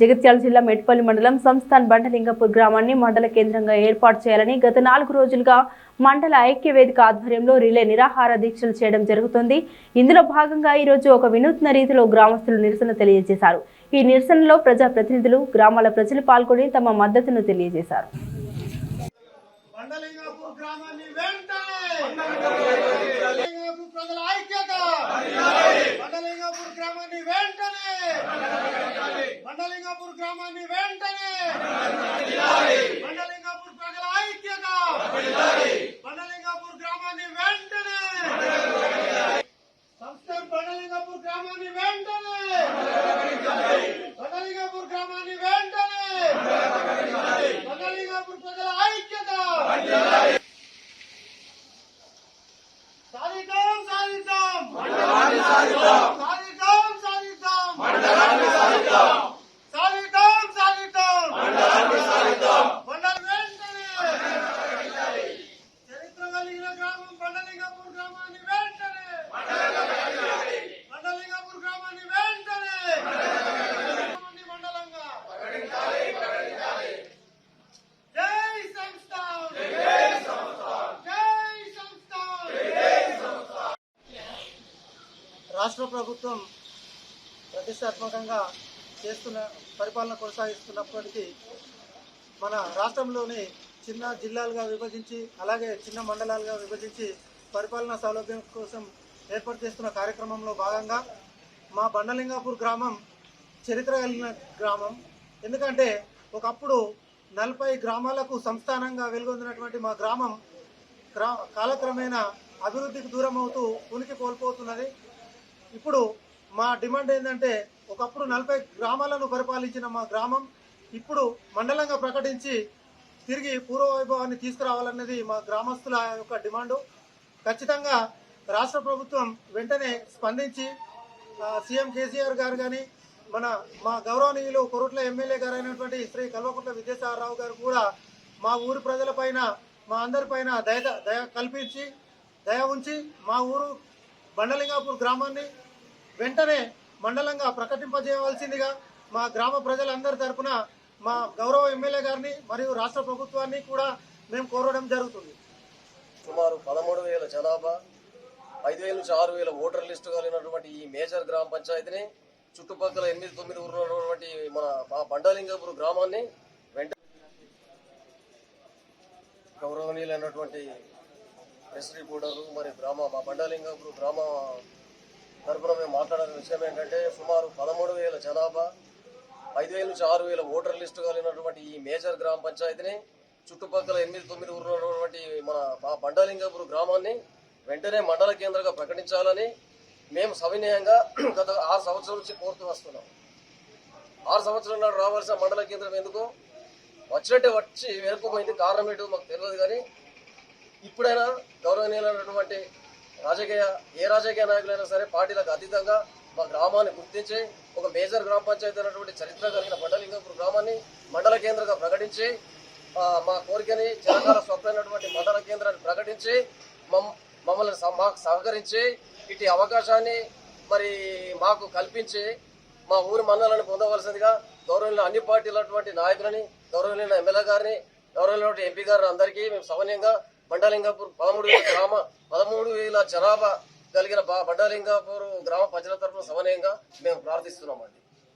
జగిత్యాల జిల్లా మెట్పల్లి మండలం సంస్థాన్ బండలింగపూర్ గ్రామాన్ని మండల కేంద్రంగా ఏర్పాటు చేయాలని గత నాలుగు రోజులుగా మండల ఐక్య వేదిక ఆధ్వర్యంలో రిలే నిరాహార దీక్షలు చేయడం జరుగుతుంది. ఇందులో భాగంగా ఈ రోజు ఒక వినూత్న రీతిలో గ్రామస్తులు నిరసన తెలియజేశారు. ఈ నిరసనలో ప్రజా ప్రతినిధులు గ్రామాల ప్రజలు పాల్గొని తమ మద్దతును తెలియజేశారు. గ్రామాన్ని వెంటనే ప్రజల ఐక్యత! గ్రామాన్ని వెంటనే! మండలింగాపూర్ గ్రామాన్ని వెంటనే మండలింగాపూర్ ప్రజల ఐక్యత మండలింగాపూర్ గ్రామాన్ని వెంటనే సంస్థ మండలింగాపూర్ గ్రామాన్ని వెంటనే మండలింగాపూర్ గ్రామాన్ని వెంటనే మండలింగాపూర్ ప్రజల ఐక్యత సాధిద్దాం సాధిద్దాం సాధిద్దాం సాధిద్దాం సాధిద్దాం మండలి వెంటనే చరిత్ర కలిగిన గ్రామం గ్రామాన్ని వెంటనే! గ్రామాన్ని వెంటనే! మండలంగా! జై సంస్థ జై సంస్థ రాష్ట్ర ప్రభుత్వం ప్రతిష్టాత్మకంగా చేస్తున్న పరిపాలన కొనసాగిస్తున్నప్పటికీ మన రాష్ట్రంలోని చిన్న జిల్లాలుగా విభజించి అలాగే చిన్న మండలాలుగా విభజించి పరిపాలనా సౌలభ్యం కోసం ఏర్పాటు చేస్తున్న కార్యక్రమంలో భాగంగా మా బండలింగాపూర్ గ్రామం చరిత్ర కలిగిన గ్రామం. ఎందుకంటే ఒకప్పుడు నలభై గ్రామాలకు సంస్థానంగా వెలుగొందినటువంటి మా గ్రామం గ్రా కాలక్రమేణా అభివృద్ధికి దూరం అవుతూ ఉనికి కోల్పోతున్నది. ఇప్పుడు మా డిమాండ్ ఏంటంటే ఒకప్పుడు నలభై గ్రామాలను పరిపాలించిన మా గ్రామం ఇప్పుడు మండలంగా ప్రకటించి తిరిగి పూర్వ వైభవాన్ని తీసుకురావాలన్నది మా గ్రామస్తుల యొక్క డిమాండు. ఖచ్చితంగా రాష్ట్ర ప్రభుత్వం వెంటనే స్పందించి సీఎం కేసీఆర్ గారు కానీ మన మా గౌరవనీయులు కొరుట్ల ఎమ్మెల్యే గారు అయినటువంటి శ్రీ కల్వకుంట్ల విద్యాసాగరరావు గారు కూడా మా ఊరి ప్రజలపైన మా అందరిపైన దయ దయ కల్పించి దయ ఉంచి మా ఊరు బండలింగాపూర్ గ్రామాన్ని వెంటనే మండలంగా ప్రకటింపజేయవలసిందిగా మా గ్రామ ప్రజలందరి తరఫున మా గౌరవ ఎమ్మెల్యే గారిని మరియు రాష్ట్ర ప్రభుత్వాన్ని కూడా మేము కోరడం జరుగుతుంది. జనాభా. ఐదు వేల నుంచి ఆరు వేల ఓటర్ లిస్టు కలిగినటువంటి ఈ మేజర్ గ్రామ పంచాయతీని చుట్టుపక్కల ఎనిమిది తొమ్మిది ఉన్నటువంటి మన మా బండలింగపురం గ్రామాన్ని వెంట గౌరవనీయులైనటువంటి ప్రెస్ రిపోర్టర్లు మరి గ్రామ మా బండలింగపురం గ్రామ తరపున మేము మాట్లాడాల్సిన విషయం ఏంటంటే సుమారు పదమూడు వేల జనాభా ఐదు వేల నుంచి ఆరు వేల ఓటర్ లిస్టు కలిగినటువంటి ఈ మేజర్ గ్రామ పంచాయతీని చుట్టుపక్కల ఎనిమిది తొమ్మిది ఊర్లు ఉన్నటువంటి మన మా బండలింగపురం గ్రామాన్ని వెంటనే మండల కేంద్రంగా ప్రకటించాలని మేము సవినయంగా గత ఆరు సంవత్సరాల నుంచి కోరుతూ వస్తున్నాం. ఆరు సంవత్సరాల నాడు రావాల్సిన మండల కేంద్రం ఎందుకు? వచ్చినట్టే వచ్చి వెనుకపోయింది కారణం ఏంటో మాకు తెలియదు కానీ ఇప్పుడైనా గౌరవనీయులైనటువంటి రాజకీయ ఏ రాజకీయ నాయకులైనా సరే పార్టీలకు అతీతంగా మా గ్రామాన్ని గుర్తించి ఒక మేజర్ గ్రామ పంచాయతీ అయినటువంటి చరిత్ర కలిగిన మండలింగపురం గ్రామాన్ని మండల కేంద్రంగా ప్రకటించి మా కోరికని చిరకాల స్వప్నమైనటువంటి మండల కేంద్రాన్ని ప్రకటించి మమ్మల్ని మాకు సహకరించి ఇటు అవకాశాన్ని మరి మాకు కల్పించి మా ఊరి మండలాన్ని పొందవలసిందిగా గౌరవనీయులు అన్ని పార్టీలటువంటి నాయకులని గౌరవనీయుల ఎమ్మెల్యే గారిని గౌరవనీయుల ఎంపీ గారిని అందరికీ మేము సమన్యంగా బండలింగాపూర్ పదమూడు వేల గ్రామ పదమూడు వేల జనాభా కలిగిన బా- బండలింగాపూర్ గ్రామ ప్రజల తరఫున సమన్వయంగా మేము ప్రార్థిస్తున్నామండి.